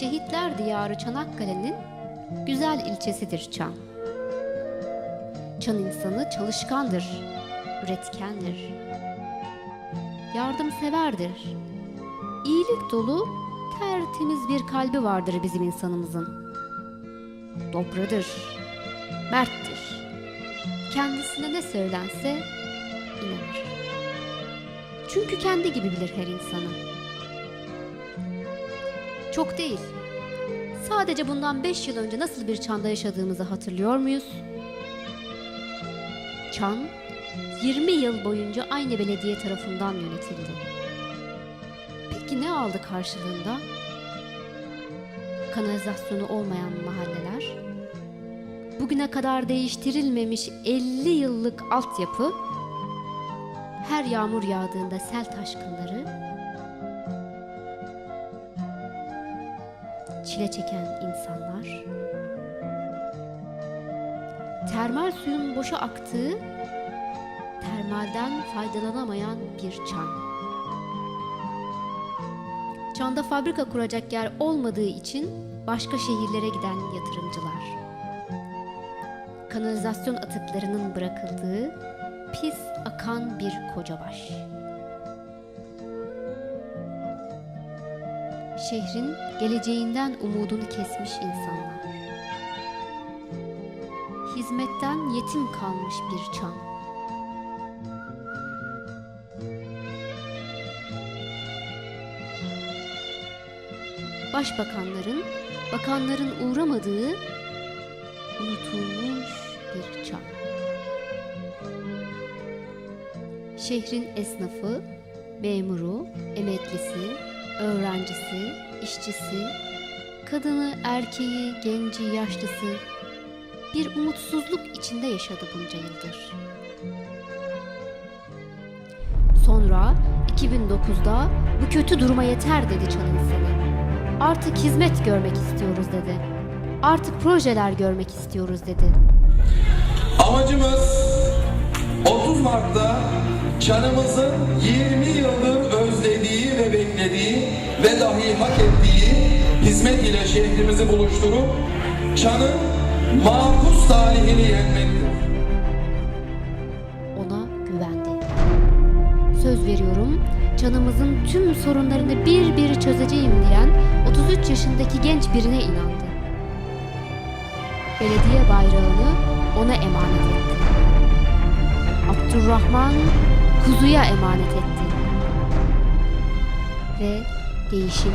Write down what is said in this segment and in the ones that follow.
Şehitler diyarı Çanakkale'nin güzel ilçesidir Çan. Çan insanı çalışkandır, üretkendir, yardımseverdir. İyilik dolu, tertemiz bir kalbi vardır bizim insanımızın. Dobradır, merttir. Kendisine ne söylense inanır. Çünkü kendi gibi bilir her insanı. Çok değil. Sadece bundan 5 yıl önce nasıl bir çanda yaşadığımızı hatırlıyor muyuz? Çan 20 yıl boyunca aynı belediye tarafından yönetildi. Peki ne aldı karşılığında? Kanalizasyonu olmayan mahalleler, bugüne kadar değiştirilmemiş 50 yıllık altyapı, her yağmur yağdığında sel taşkınları, çile çeken insanlar, termal suyun boşa aktığı, termalden faydalanamayan bir çan. Çanda fabrika kuracak yer olmadığı için başka şehirlere giden yatırımcılar. Kanalizasyon atıklarının bırakıldığı pis akan bir kocabaş. Şehrin geleceğinden umudunu kesmiş insanlar. Hizmetten yetim kalmış bir çan. Başbakanların, bakanların uğramadığı unutulmuş bir çan. Şehrin esnafı, memuru, emeklisi, öğrencisi, işçisi, kadını, erkeği, genci, yaşlısı bir umutsuzluk içinde yaşadı bunca yıldır. Sonra 2009'da bu kötü duruma yeter dedi insanı. Artık hizmet görmek istiyoruz dedi. Artık projeler görmek istiyoruz dedi. Amacımız 30 Mart'ta Çan'ımızın 20 yıldır özlediği ve beklediği ve dahi hak ettiği hizmet ile şehrimizi buluşturup Çan'ın makus tarihini yenmektir. Ona güvendi. Söz veriyorum, canımızın tüm sorunlarını bir bir çözeceğim diyen 33 yaşındaki genç birine inandı. Belediye bayrağını ona emanet etti. Abdurrahman kuzuya emanet etti. Ve değişim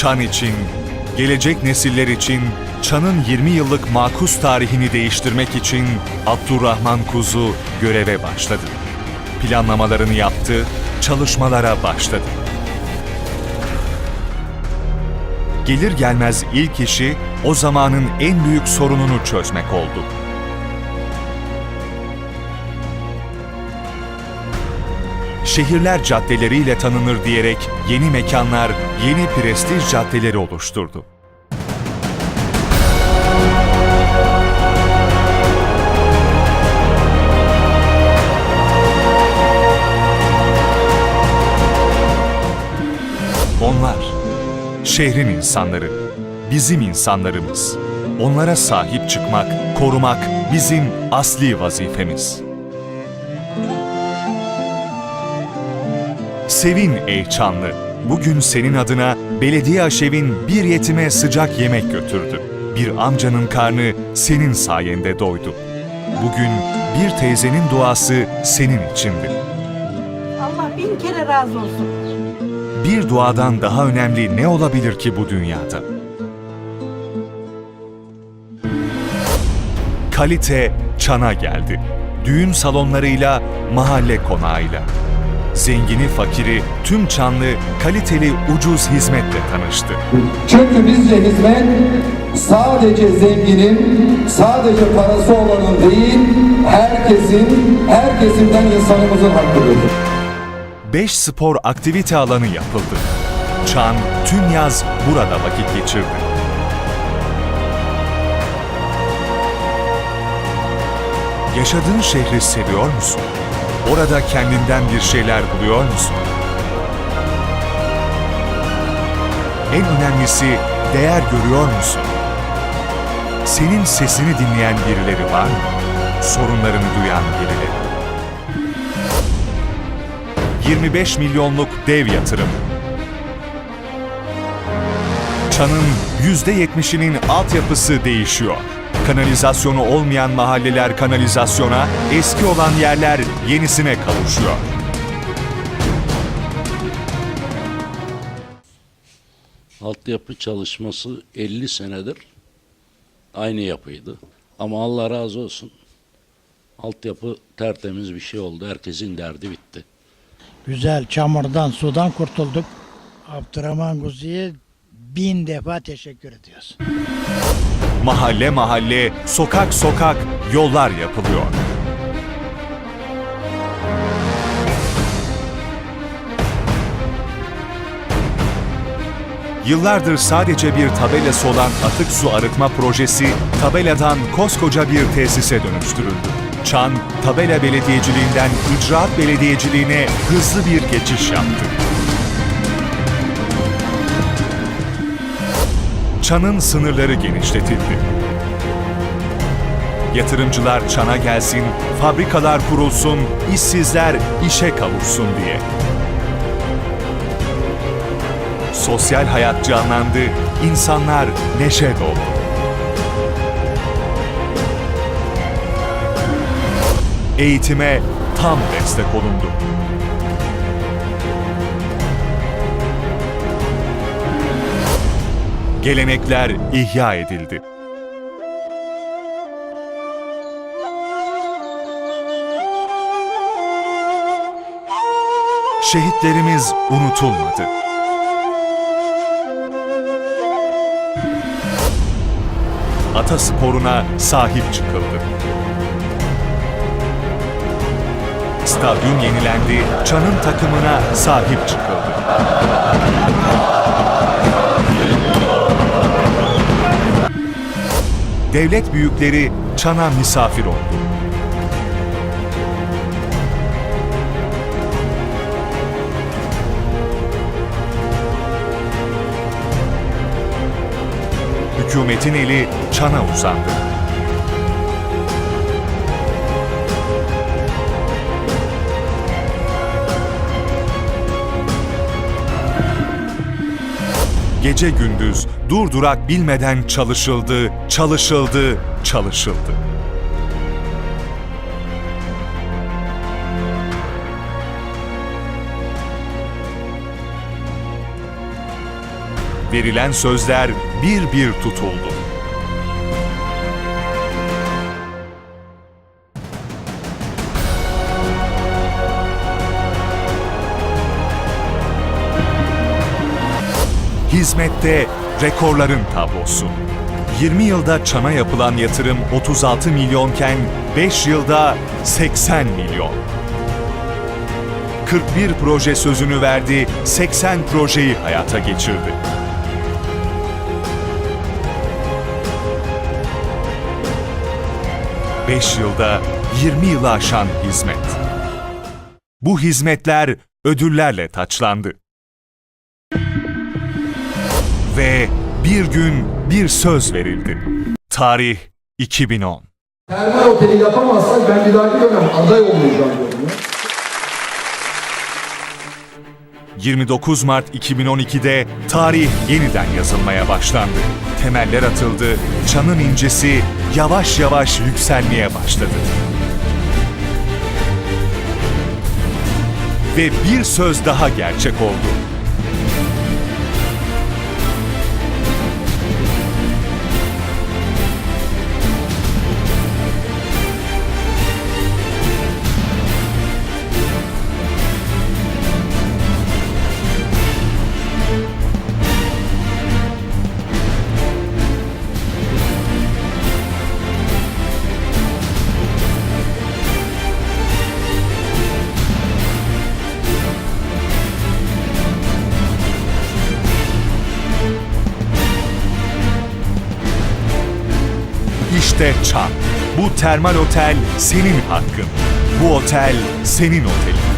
Çan için, gelecek nesiller için Çan'ın 20 yıllık makus tarihini değiştirmek için Abdurrahman Kuzu göreve başladı. Planlamalarını yaptı, çalışmalara başladı. Gelir gelmez ilk işi o zamanın en büyük sorununu çözmek oldu. Şehirler caddeleriyle tanınır diyerek yeni mekanlar, yeni prestij caddeleri oluşturdu. Onlar, şehrin insanları, bizim insanlarımız. Onlara sahip çıkmak, korumak bizim asli vazifemiz. Sevin ey Çanlı. Bugün senin adına belediye aşevin bir yetime sıcak yemek götürdü. Bir amcanın karnı senin sayende doydu. Bugün bir teyzenin duası senin içindi. Allah bin kere razı olsun. Bir duadan daha önemli ne olabilir ki bu dünyada? Kalite çana geldi. Düğün salonlarıyla, mahalle konağıyla. Zengini fakiri tüm Çanlı kaliteli ucuz hizmetle tanıştı. Çünkü bizce hizmet sadece zenginin, sadece parası olanın değil, herkesin, her kesimden insanımızın hakkıdır. 5 spor aktivite alanı yapıldı. Çan tüm yaz burada vakit geçirdi. Yaşadığın şehri seviyor musun? Orada kendinden bir şeyler buluyor musun? En önemlisi değer görüyor musun? Senin sesini dinleyen birileri var mı? Sorunlarını duyan birileri. 25 milyonluk dev yatırım. Çan'ın %70'inin altyapısı değişiyor. Kanalizasyonu olmayan mahalleler kanalizasyona, eski olan yerler yenisine kavuşuyor. Altyapı çalışması 50 senedir aynı yapıydı. Ama Allah razı olsun. Altyapı tertemiz bir şey oldu. Herkesin derdi bitti. Güzel çamurdan, sudan kurtulduk. Abdurrahman Guzi'ye bin defa teşekkür ediyoruz. Mahalle mahalle, sokak sokak yollar yapılıyor. Yıllardır sadece bir tabelası olan atık su arıtma projesi tabeladan koskoca bir tesise dönüştürüldü. Çan, tabela belediyeciliğinden icraat belediyeciliğine hızlı bir geçiş yaptı. Çan'ın sınırları genişletildi. Yatırımcılar Çan'a gelsin, fabrikalar kurulsun, işsizler işe kavuşsun diye. Sosyal hayat canlandı, insanlar neşe doldu. Eğitime tam destek olundu. Gelenekler ihya edildi. Şehitlerimiz unutulmadı. Atasporuna sahip çıkıldı. Stadyum yenilendi, Çan'ın takımına sahip çıkıldı. devlet büyükleri Çan'a misafir oldu. Hükümetin eli Çan'a uzandı. Gece gündüz durdurak bilmeden çalışıldı, çalışıldı, çalışıldı. Verilen sözler bir bir tutuldu. Hizmette rekorların tablosu. 20 yılda Çan'a yapılan yatırım 36 milyonken 5 yılda 80 milyon. 41 proje sözünü verdi, 80 projeyi hayata geçirdi. Beş yılda 20 yılı aşan hizmet. Bu hizmetler ödüllerle taçlandı. Ve bir gün bir söz verildi. Tarih 2010. Termal oteli yapamazsak ben bir dahaki dönem aday olmayacağım 29 Mart 2012'de tarih yeniden yazılmaya başlandı. Temeller atıldı, çanın incesi yavaş yavaş yükselmeye başladı. Ve bir söz daha gerçek oldu. İşte Çan. Bu termal otel senin hakkın. Bu otel senin otelin.